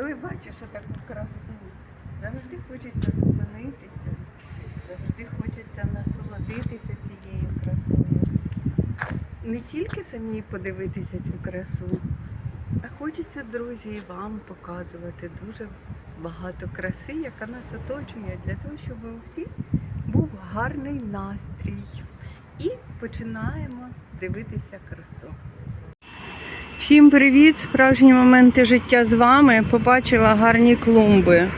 Коли бачиш таку красу, завжди хочеться зупинитися, завжди хочеться насолодитися цією красою. Не тільки самій подивитися цю красу, а хочеться, друзі, і вам показувати дуже багато краси, яка нас оточує, для того, щоб у всіх був гарний настрій. І починаємо дивитися красу. Всім привіт! Справжні моменти життя з вами. Побачила гарні клумби.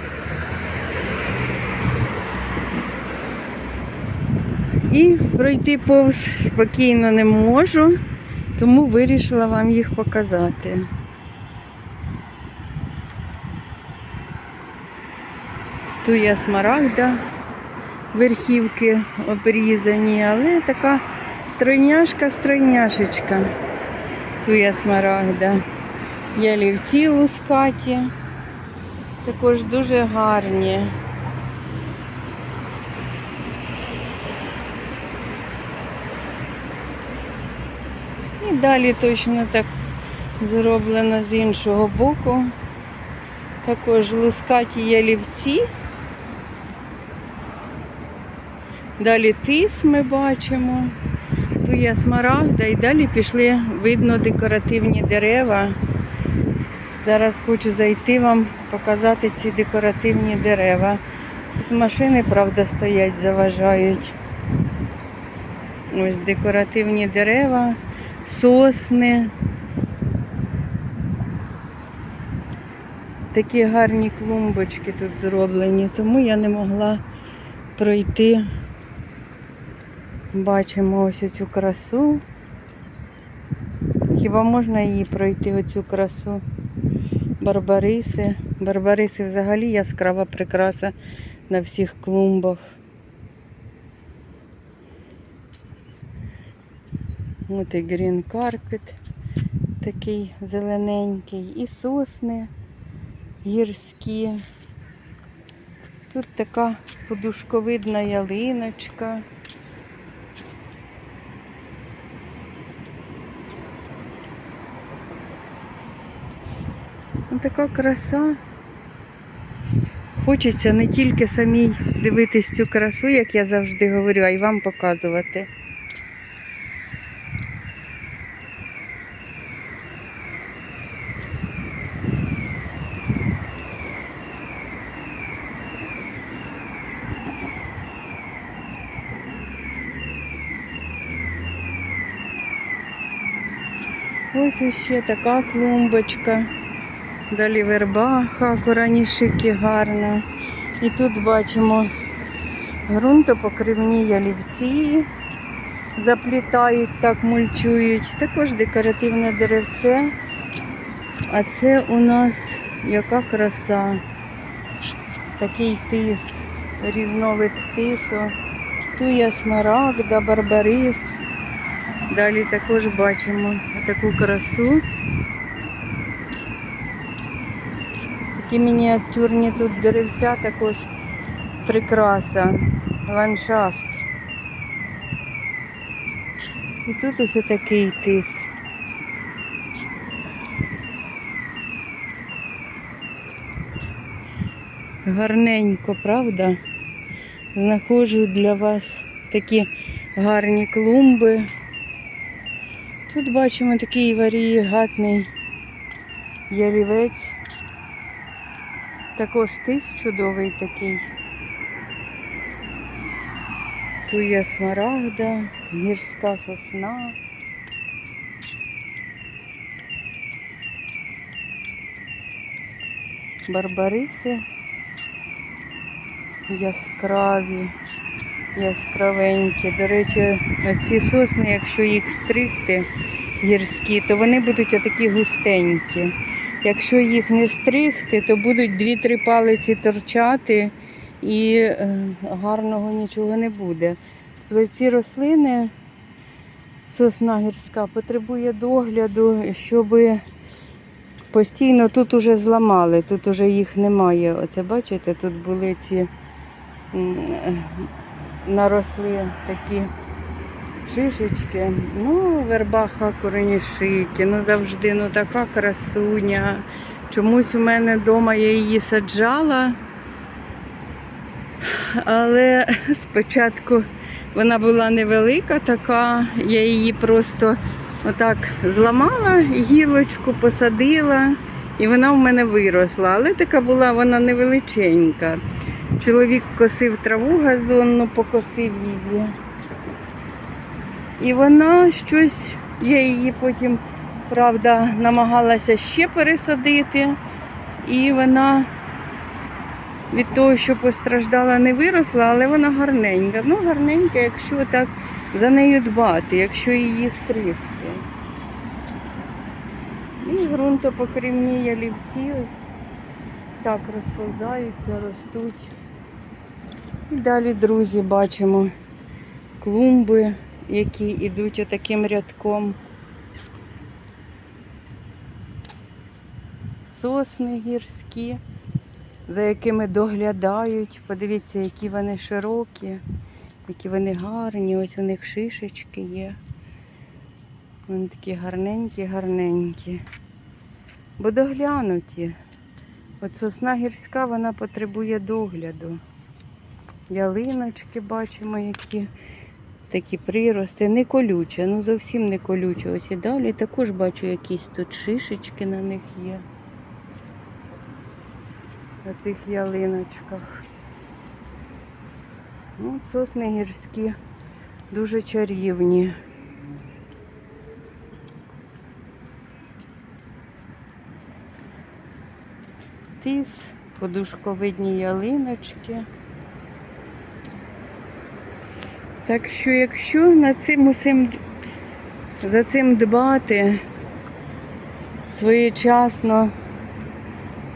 І пройти повз спокійно не можу, тому вирішила вам їх показати. Тут є смарагда, верхівки обрізані, але така стройняшка-стройняшечка. Тут є смарагда. Ялівці лускаті. Також дуже гарні. І далі точно так зроблено з іншого боку. Також лускаті ялівці. Далі тис ми бачимо. Тут є смарагда і далі пішли, видно, декоративні дерева. Зараз хочу зайти вам показати ці декоративні дерева. Тут машини, правда, стоять, заважають. Ось декоративні дерева, сосни. Такі гарні клумбочки тут зроблені, тому я не могла пройти. Бачимо ось цю красу. Хіба можна її пройти оцю красу? Барбариси. Барбариси взагалі яскрава прикраса на всіх клумбах. От і грін карпет такий зелененький, і сосни гірські. Тут така подушковидна ялиночка. Така краса. Хочеться не тільки самій дивитись цю красу, як я завжди говорю, а й вам показувати. Ось іще така клумбочка. Далі верба, хакуранішики гарна. І тут бачимо ґрунтопокривні ялівці, заплітають, так мульчують. Також декоративне деревце. А це у нас яка краса. Такий тис, різновид тису. Туя смарагда, барбарис. Далі також бачимо таку красу. Такі мініатюрні тут деревця також прикраса, ландшафт. І тут ось такий тис. Гарненько, правда? Знаходжу для вас такі гарні клумби. Тут бачимо такий варієгатний ялівець. Також тис чудовий такий. Тут є смарагда, гірська сосна. Барбариси яскраві, яскравенькі. До речі, ці сосни, якщо їх стригти гірські, то вони будуть отакі густенькі. Якщо їх не стригти, то будуть 2-3 палиці торчати і е, гарного нічого не буде. Ці рослини, сосна гірська, потребує догляду, щоб постійно тут уже зламали, тут уже їх немає. Оце бачите, тут були ці е, наросли такі шишечки. Ну, вербаха коренішики, ну завжди ну така красуня. Чомусь у мене вдома я її саджала, але спочатку вона була невелика така, я її просто отак зламала, гілочку посадила, і вона в мене виросла. Але така була вона невеличенька. Чоловік косив траву газонну, покосив її. І вона щось, я її потім, правда, намагалася ще пересадити, і вона від того, що постраждала, не виросла, але вона гарненька. Ну, гарненька, якщо так за нею дбати, якщо її стригти. І ґрунтопокрівні ялівці так розповзаються, ростуть. І далі, друзі, бачимо клумби, які йдуть отаким рядком. Сосни гірські, за якими доглядають. Подивіться, які вони широкі, які вони гарні. Ось у них шишечки є. Вони такі гарненькі, гарненькі. Бо доглянуті. От сосна гірська вона потребує догляду. Ялиночки бачимо, які такі прирости. Не колюче, ну зовсім не колюче. Ось і далі також бачу якісь тут шишечки на них є. На цих ялиночках. Ну, сосни гірські дуже чарівні. Тис, подушковидні ялиночки. Так що, якщо над цим усім за цим дбати своєчасно,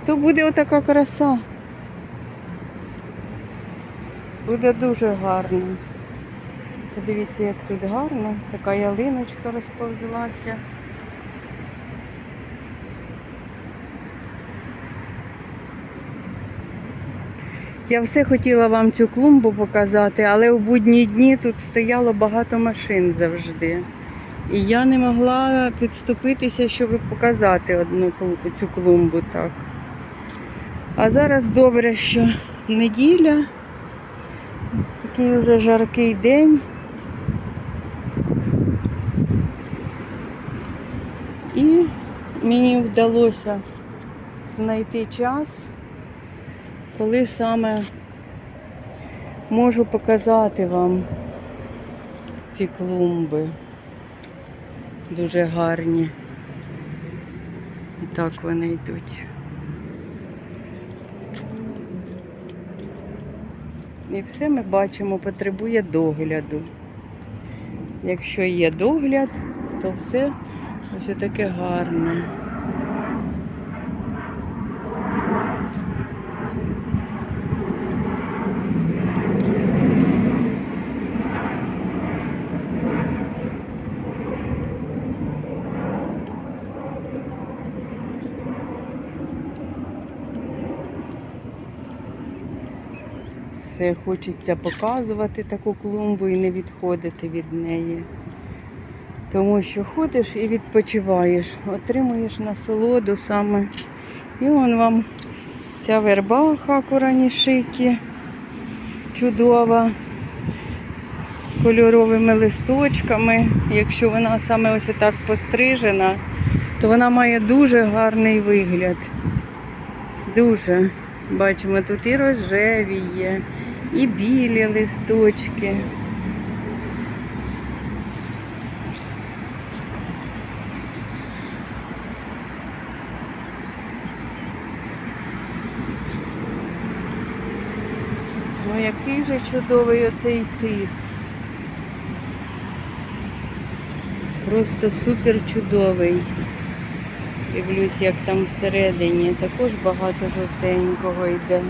то буде отака краса. Буде дуже гарно. Подивіться, як тут гарно. Така ялиночка розповзлася. Я все хотіла вам цю клумбу показати, але у будні дні тут стояло багато машин завжди. І я не могла підступитися, щоб показати одну цю клумбу так. А зараз добре, що неділя, такий вже жаркий день. І мені вдалося знайти час коли саме можу показати вам ці клумби. Дуже гарні. І так вони йдуть. І все ми бачимо, потребує догляду. Якщо є догляд, то все ось таке гарне. Хочеться показувати таку клумбу і не відходити від неї. Тому що ходиш і відпочиваєш, отримуєш насолоду саме. І вон вам ця верба хакуранішики чудова, з кольоровими листочками. Якщо вона саме ось так пострижена, то вона має дуже гарний вигляд. Дуже. Бачимо, тут і рожеві є, і білі листочки. Ну який же чудовий оцей тис. Просто супер чудовий. Дивлюсь, як там всередині. Також багато жовтенького йде.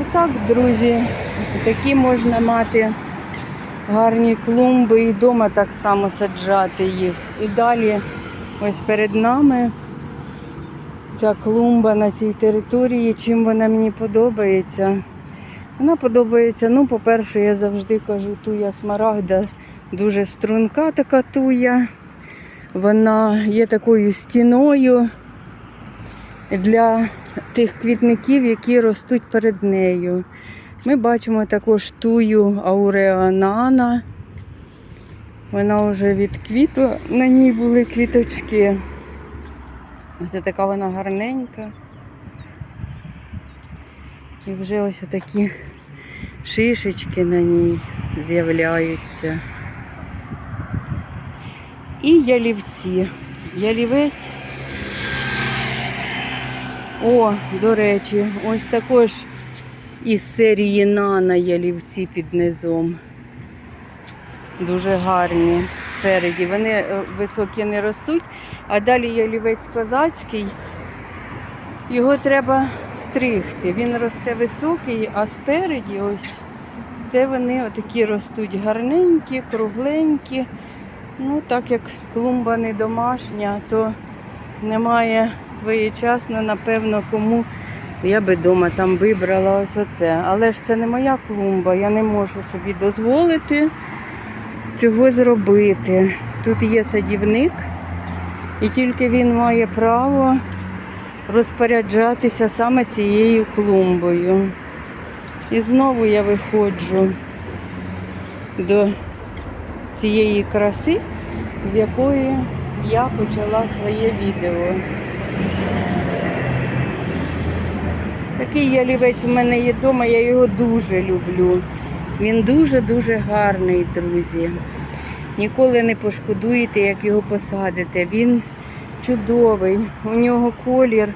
Отак, друзі, такі можна мати гарні клумби і вдома так само саджати їх. І далі ось перед нами ця клумба на цій території, чим вона мені подобається. Вона подобається, ну, по-перше, я завжди кажу, туя смарагда Дуже струнка така туя. Вона є такою стіною для тих квітників, які ростуть перед нею. Ми бачимо також тую ауреанана. Вона вже відквітла, на ній були квіточки. Ось така вона гарненька. І вже ось такі шишечки на ній з'являються. І ялівці. Ялівець. О, до речі, ось також із серії Нана ялівці під низом. Дуже гарні спереді. Вони е, високі не ростуть, а далі ялівець козацький. Його треба стригти. Він росте високий, а спереді ось це вони отакі ростуть гарненькі, кругленькі. Ну, так як клумба не домашня, то немає своєчасно, напевно, кому я би вдома там вибрала ось оце. Але ж це не моя клумба, я не можу собі дозволити цього зробити. Тут є садівник, і тільки він має право розпоряджатися саме цією клумбою. І знову я виходжу до цієї краси, з якої я почала своє відео. Такий ялівець у мене є вдома, я його дуже люблю. Він дуже-дуже гарний, друзі. Ніколи не пошкодуєте, як його посадите. Він чудовий. У нього колір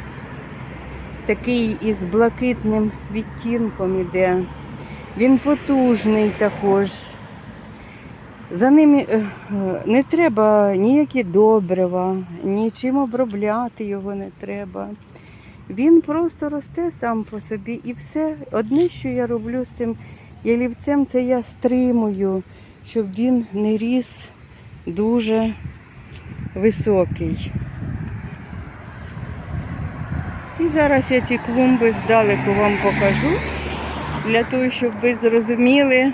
такий із блакитним відтінком іде. Він потужний також. За ним е, е, не треба ніякі добрива, нічим обробляти його не треба. Він просто росте сам по собі і все. Одне, що я роблю з цим ялівцем, це я стримую, щоб він не ріс дуже високий. І зараз я ці клумби здалеку вам покажу, для того, щоб ви зрозуміли,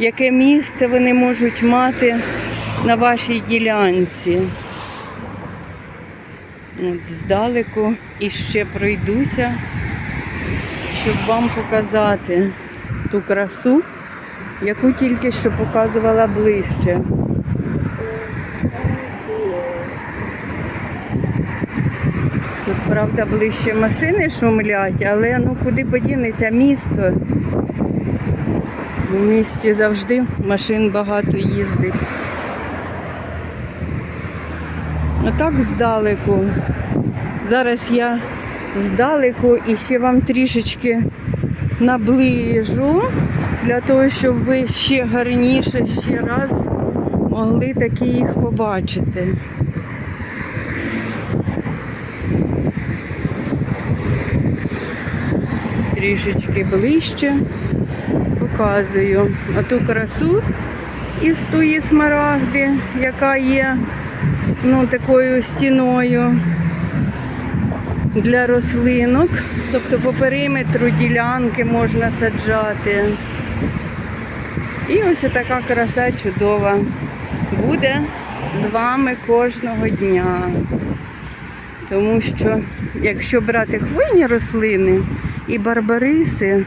яке місце вони можуть мати на вашій ділянці. От здалеку і ще пройдуся, щоб вам показати ту красу, яку тільки що показувала ближче. Тут, правда, ближче машини шумлять, але ну куди подінеться місто. У місті завжди машин багато їздить. Отак здалеку. Зараз я здалеку і ще вам трішечки наближу, для того, щоб ви ще гарніше ще раз могли таки їх побачити. Трішечки ближче показую оту красу із тої смарагди, яка є ну, такою стіною для рослинок. Тобто по периметру ділянки можна саджати. І ось така краса чудова буде з вами кожного дня. Тому що, якщо брати хвойні рослини і барбариси,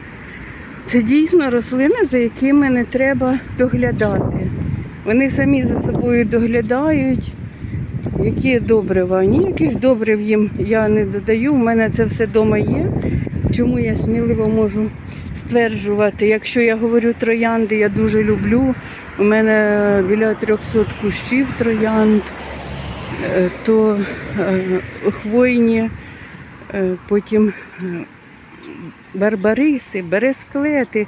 це дійсно рослини, за якими не треба доглядати. Вони самі за собою доглядають. Які добрива? Ніяких добрив їм я не додаю. У мене це все вдома є. Чому я сміливо можу стверджувати? Якщо я говорю троянди, я дуже люблю. У мене біля 300 кущів троянд, е, то е, хвойні, е, потім барбариси, бересклети.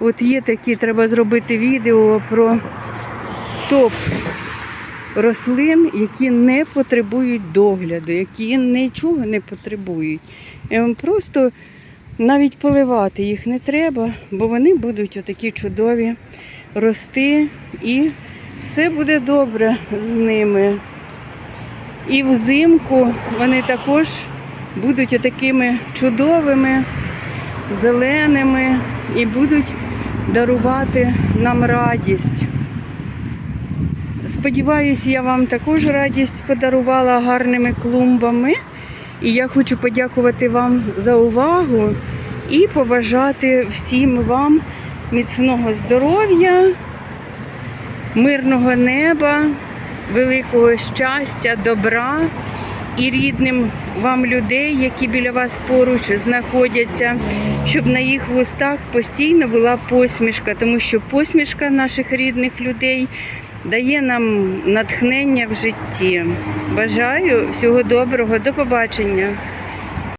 От є такі, треба зробити відео про топ рослин, які не потребують догляду, які нічого не потребують. Ем, Просто навіть поливати їх не треба, бо вони будуть отакі чудові рости і все буде добре з ними. І взимку вони також будуть отакими чудовими, зеленими і будуть дарувати нам радість. сподіваюся, я вам також радість подарувала гарними клумбами. І я хочу подякувати вам за увагу і побажати всім вам міцного здоров'я, мирного неба, великого щастя, добра і рідним вам людей, які біля вас поруч знаходяться, щоб на їх вустах постійно була посмішка, тому що посмішка наших рідних людей дає нам натхнення в житті. Бажаю всього доброго, до побачення.